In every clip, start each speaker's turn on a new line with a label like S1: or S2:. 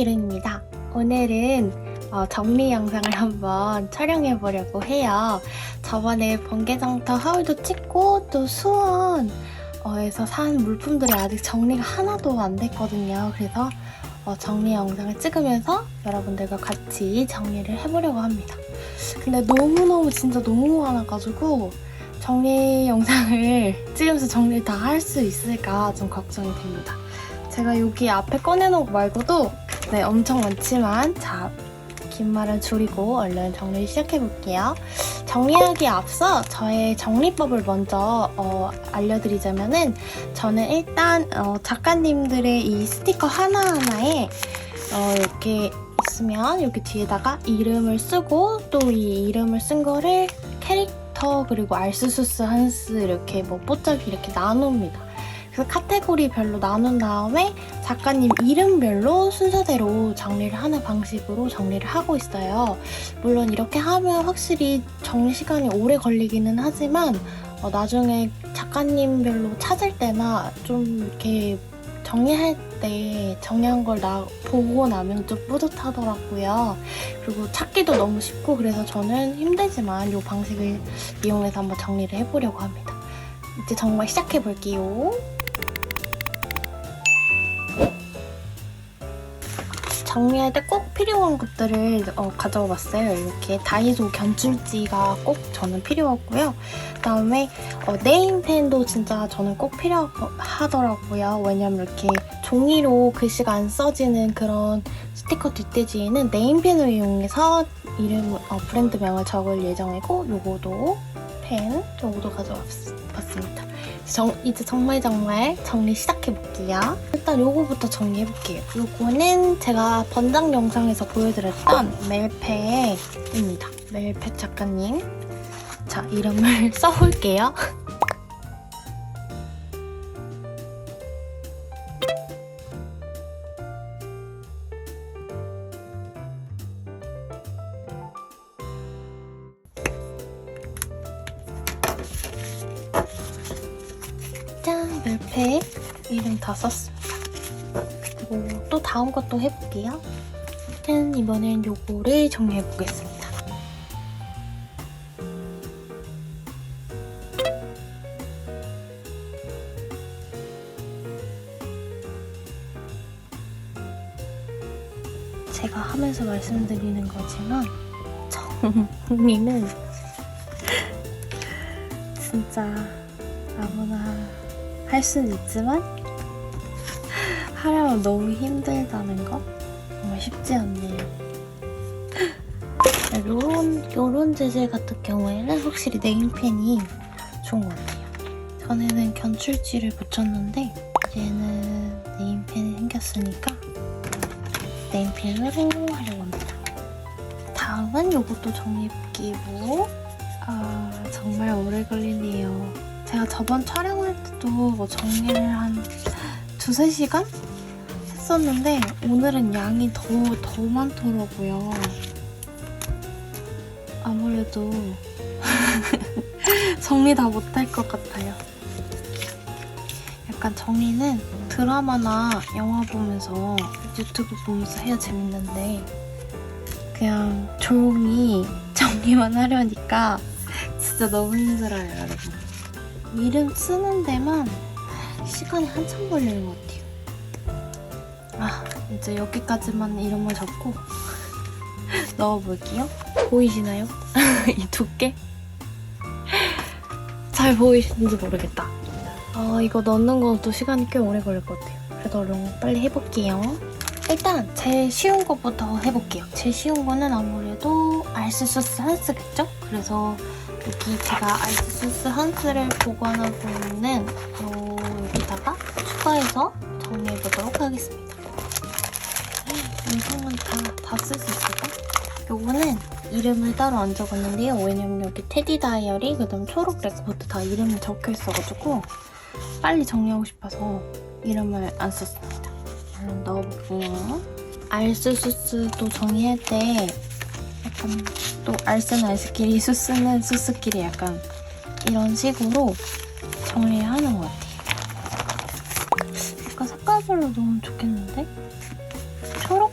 S1: 일은입니다. 오늘은 어, 정리 영상을 한번 촬영해 보려고 해요. 저번에 번개장터 하울도 찍고 또 수원에서 산 물품들이 아직 정리가 하나도 안 됐거든요. 그래서 어, 정리 영상을 찍으면서 여러분들과 같이 정리를 해보려고 합니다. 근데 너무너무 진짜 너무 많아가지고 정리 영상을 찍으면서 정리를 다 할 수 있을까 좀 걱정이 됩니다. 제가 여기 앞에 꺼내놓은 거 말고도 네 엄청 많지만 자, 긴 말은 줄이고 얼른 정리를 시작해 볼게요. 정리하기에 앞서 저의 정리법을 먼저 어, 알려드리자면은 저는 일단 어, 작가님들의 이 스티커 하나하나에 어, 이렇게 있으면 여기 뒤에다가 이름을 쓰고 또 이 이름을 쓴 거를 캐릭터 그리고 알스수스 한스 이렇게 뭐 뽀짝이 이렇게 나눕니다. 그래서 카테고리별로 나눈 다음에 작가님 이름별로 순서대로 정리를 하는 방식으로 정리를 하고 있어요. 물론 이렇게 하면 확실히 정리 시간이 오래 걸리기는 하지만 어, 나중에 작가님별로 찾을 때나 좀 이렇게 정리할 때 정리한 걸 나, 보고 나면 좀 뿌듯하더라고요. 그리고 찾기도 너무 쉽고 그래서 저는 힘들지만 이 방식을 이용해서 한번 정리를 해보려고 합니다. 이제 정말 시작해 볼게요. 정리할 때 꼭 필요한 것들을 어, 가져와 봤어요. 이렇게 다이소 견출지가 꼭 저는 필요했고요. 그다음에 어, 네임펜도 진짜 저는 꼭 필요하더라고요. 왜냐면 이렇게 종이로 글씨가 안 써지는 그런 스티커 뒷대지에는 네임펜을 이용해서 이름 어, 브랜드명을 적을 예정이고 요거도 펜 요거도 가져왔습니다. 정, 이제 정말 정말 정리 시작해 볼게요. 일단 요거부터 정리해 볼게요. 요거는 제가 번장 영상에서 보여드렸던 멜페입니다. 멜페 작가님. 자, 이름을 써볼게요. 다 썼습니다. 그리고 또 다음 것도 해볼게요. 짠! 이번엔 요거를 정리해보겠습니다. 제가 하면서 말씀드리는 거지만 정리는 진짜 아무나 할 수는 있지만 하려면 너무 힘들다는 거 정말 쉽지 않네요. 요런 요런 재질 같은 경우에는 확실히 네임펜이 좋은 것 같아요. 전에는 견출지를 붙였는데 이제는 네임펜이 생겼으니까 네임펜으로 하려고 합니다. 다음은 요것도 정리해볼게요. 아 정말 오래 걸리네요. 제가 저번 촬영할 때도 뭐 정리를 한 두세 시간 했었는데 오늘은 양이 더, 더 많더라고요. 아무래도 정리 다 못할 것 같아요. 약간 정리는 드라마나 영화 보면서 유튜브 보면서 해야 재밌는데 그냥 조용히 정리만 하려니까 진짜 너무 힘들어요, 여러분. 이름 쓰는 데만 시간이 한참 걸리는 것 같아요. 아, 이제 여기까지만 이름을 적고 넣어볼게요. 보이시나요? 이 두께? 잘 보이시는지 모르겠다. 아, 이거 넣는 것도 시간이 꽤 오래 걸릴 것 같아요. 그래도 얼른 빨리 해볼게요. 일단 제일 쉬운 것부터 해볼게요. 제일 쉬운 거는 아무래도 알스 소스 한스겠죠? 그래서 여기 제가 알스 소스 한스를 보관하고 있는 요 여기다가 추가해서 정리해보도록 하겠습니다. 영상은 다다 쓸 수 있을까? 요거는 이름을 따로 안 적었는데요. 왜냐면 여기 테디 다이어리, 그 다음 초록 레코드 다 이름이 적혀 있어가지고 빨리 정리하고 싶어서 이름을 안 썼습니다. 얼른 넣어볼게요. 알스 수스도 정리할 때 약간 또 알스는 알스끼리 수스는 수스끼리 약간 이런 식으로 정리를 하는 것 같아요. 약간 색깔별로 넣으면 좋겠는데?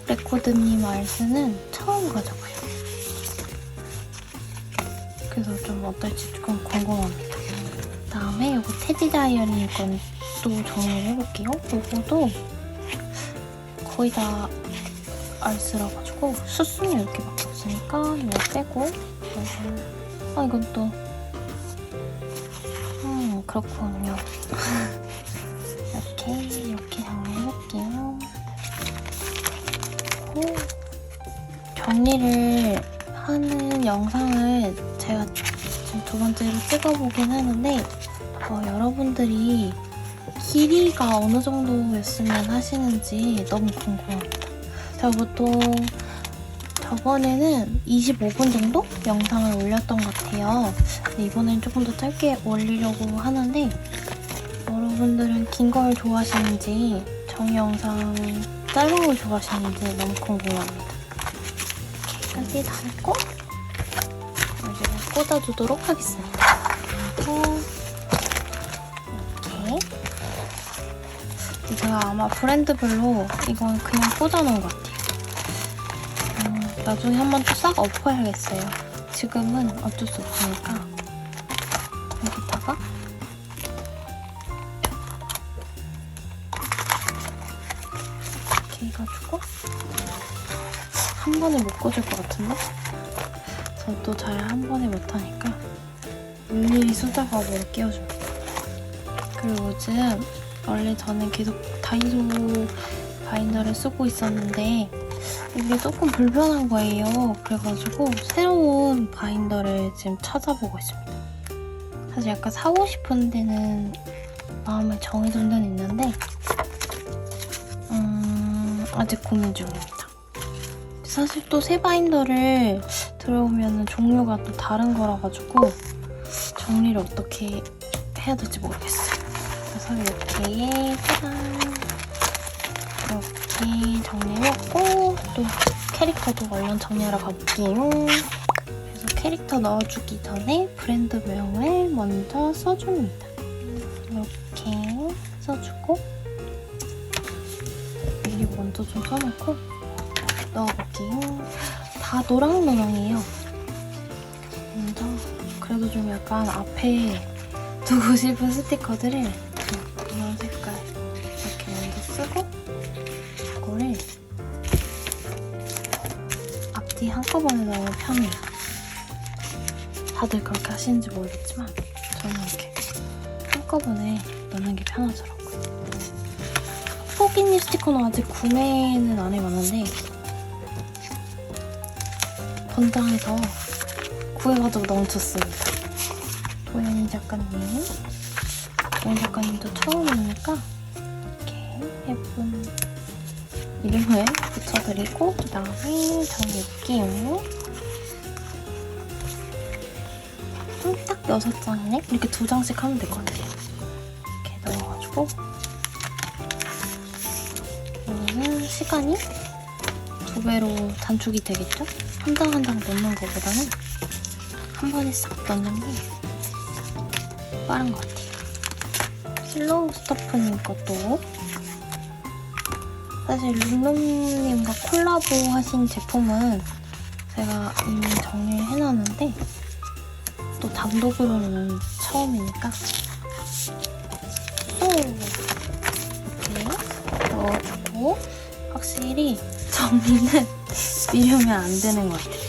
S1: 레코드님 알스는 처음 가져봐요. 그래서 좀 어떨지 조금 궁금합니다. 다음에 요거 테디 다이어리 건 또 정리를 해볼게요. 요거도 거의 다 알스라 가지고 수순이 이렇게밖에 없으니까 이거 빼고 아 이건 또 음, 그렇군요. 이렇게, 이렇게 정리해볼게요. 정리를 하는 영상을 제가 지금 두 번째로 찍어보긴 하는데, 어, 여러분들이 길이가 어느 정도였으면 하시는지 너무 궁금합니다. 제가 보통 저번에는 25분 정도 영상을 올렸던 것 같아요. 이번엔 조금 더 짧게 올리려고 하는데 여러분들은 긴 걸 좋아하시는지 정리 영상 짧은 걸 좋아하시는지 너무 궁금합니다. 여기까지 달고 이제 꽂아두도록 하겠습니다. 그리고 이렇게 제가 아마 브랜드별로 이건 그냥 꽂아놓은 것 같아요. 음, 나중에 한번 또 싹 엎어야겠어요. 지금은 어쩔 수 없으니까 한 번에 못 꽂을 것 같은데? 전 또 잘 한 번에 못하니까 일일이 뭘 끼워줍니다. 그리고 요즘 원래 저는 계속 다이소 바인더를 쓰고 있었는데 이게 조금 불편한 거예요. 그래가지고 새로운 바인더를 지금 찾아보고 있습니다. 사실 약간 사고 싶은 데는 마음에 정해둔 데는 있는데 음, 아직 고민 중입니다. 사실 또 새 바인더를 들어오면 종류가 또 다른 거라 가지고 정리를 어떻게 해야 될지 모르겠어요. 그래서 이렇게 짜잔 이렇게 정리해놓고 또 캐릭터도 얼른 정리하러 가볼게요. 그래서 캐릭터 넣어주기 전에 브랜드명을 먼저 써줍니다. 노랑노랑해요. 먼저 그래도 좀 약간 앞에 두고 싶은 스티커들을 좀 이런 색깔 이렇게 먼저 쓰고 이거를 앞뒤 한꺼번에 넣으면 편해요. 다들 그렇게 하시는지 모르겠지만 저는 이렇게 한꺼번에 넣는 게 편하더라고요. 포기니 스티커는 아직 구매는 안 해봤는데 본장에서 구해가지고 좋습니다. 도현이 작가님, 도현 작가님도 처음이니까 이렇게 예쁜 이름을 붙여드리고 그 다음에 정리해볼게요. 음, 딱 여섯 장이네? 이렇게 두 장씩 하면 될 것 같아요. 이렇게 넣어가지고 이거는 시간이 두 배로 단축이 되겠죠? 한장한장 넣는 것보다는 한 번에 싹 넣는 게 빠른 것 같아요. 슬로우 스토프님 것도 사실 룰룸님과 콜라보 하신 제품은 제가 이미 정리를 해놨는데 또 단독으로는 처음이니까 또 이렇게 넣어주고 확실히 정리는 미루면 안 되는 것 같아요.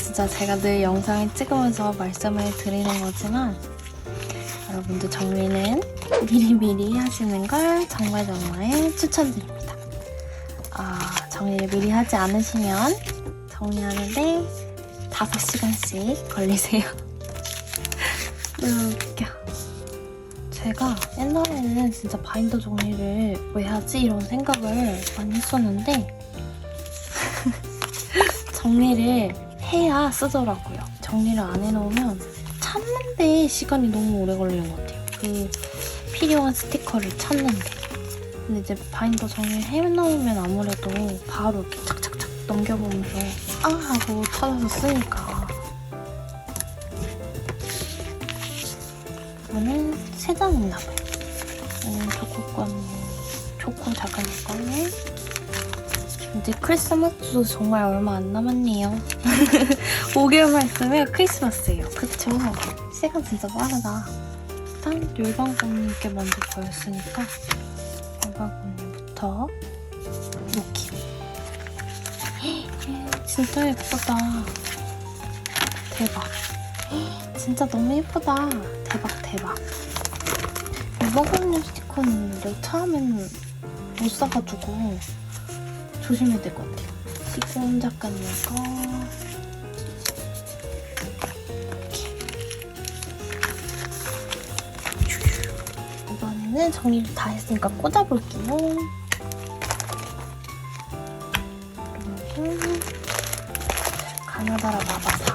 S1: 진짜 제가 늘 영상을 찍으면서 말씀을 드리는 거지만 여러분들 정리는 미리미리 하시는 걸 정말 정말 추천드립니다. 아, 정리를 미리 하지 않으시면 정리하는데 5시간씩 걸리세요. 너무 웃겨. 제가 옛날에는 진짜 바인더 정리를 왜 하지? 이런 생각을 많이 했었는데 정리를 해야 쓰더라고요. 정리를 안 해놓으면 찾는데 시간이 너무 오래 걸리는 것 같아요. 그 필요한 스티커를 찾는데. 근데 이제 바인더 정리를 해놓으면 아무래도 바로 이렇게 착착착 넘겨보면서 아 하고 찾아서 쓰니까. 이거는 세장 있나봐요. 이거는 조코 건, 조코 작가님 거는 이제 크리스마스도 정말 얼마 안 남았네요. 5개월만 있으면 크리스마스예요. 그쵸? 시간 진짜 빠르다. 일단 열방공님께 먼저 보였으니까 열방공님부터 이렇게. 진짜 예쁘다. 대박. 진짜 너무 예쁘다. 대박 대박. 열방공님 스티커는 내가 처음에는 못 사가지고 조심해야 될 것 같아요. 시금 작가님 거. 이렇게. 이번에는 정리를 다 했으니까 꽂아볼게요. 그리고 가나다라 마바사.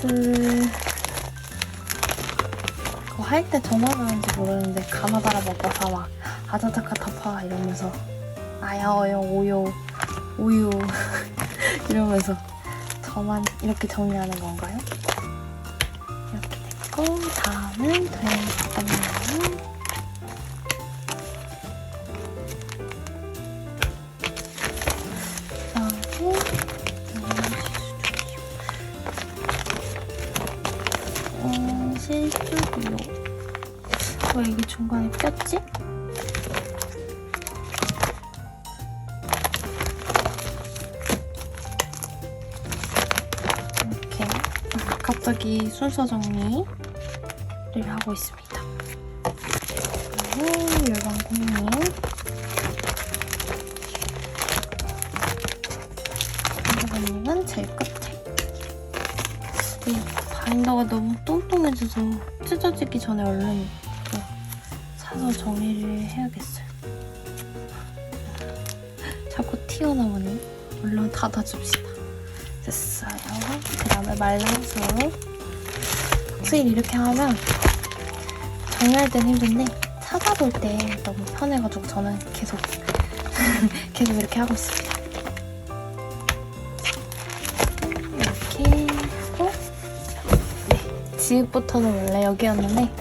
S1: 슬. 그거 할때 전화를 하는지 모르는데 가나다라 마바사 막 아자자카 타파 이러면서 아야어요 오요 우유 이러면서 저만 이렇게 정리하는 건가요? 이렇게 됐고 다음은 되었답니다. 그다음에 어, 실스튜디오 왜 이게 중간에 꼈지? 갑자기 순서 정리를 하고 있습니다. 그리고 열방공님 열방공님은 제일 끝에 이 바인더가 너무 뚱뚱해져서 찢어지기 전에 얼른 또 사서 정리를 해야겠어요. 자꾸 튀어나오네. 얼른 닫아줍시다. 됐어요. 그 다음에 말랑수. 확실히 이렇게 하면 정리할 땐 힘든데 찾아볼 때 너무 편해가지고 저는 계속 계속 이렇게 하고 있습니다. 이렇게 하고 네, 지읒부터는 원래 여기였는데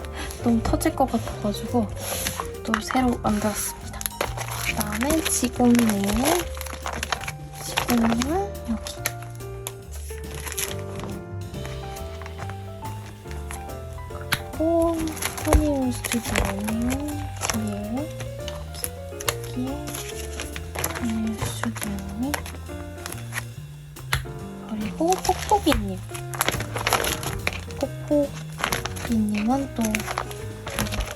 S1: 너무 터질 것 같아가지고 또 새로 만들었습니다. 그 다음에 지공님 지공님은 여기 그리고 허니온 스튜디오는 뒤에 여기에 허니온 스튜디오니 그리고 폭폭이님. 폭폭이님은 또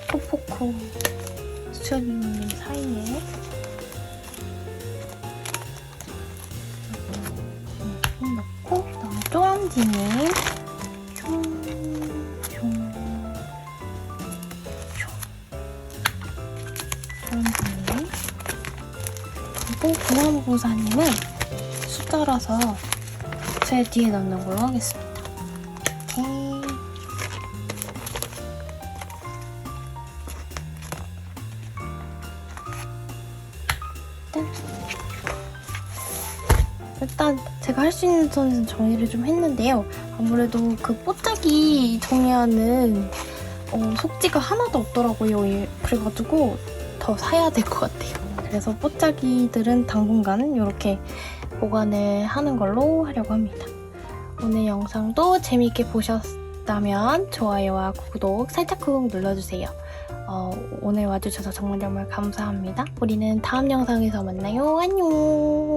S1: 폭폭코 스튜디오님 사이에. 넣고 그다음에 쪼람지님 구나무보사님은 숫자라서 제 뒤에 넣는 걸로 하겠습니다. 이렇게 일단 제가 할 수 있는 선에서 정리를 좀 했는데요. 아무래도 그 뽀짝이 정리하는 어, 속지가 하나도 없더라고요. 예, 그래가지고 더 사야 될 것 같아요. 그래서 뽀짝이들은 당분간 이렇게 보관을 하는 걸로 하려고 합니다. 오늘 영상도 재미있게 보셨다면 좋아요와 구독 살짝 꾹 눌러주세요. 어, 오늘 와주셔서 정말 정말 감사합니다. 우리는 다음 영상에서 만나요. 안녕!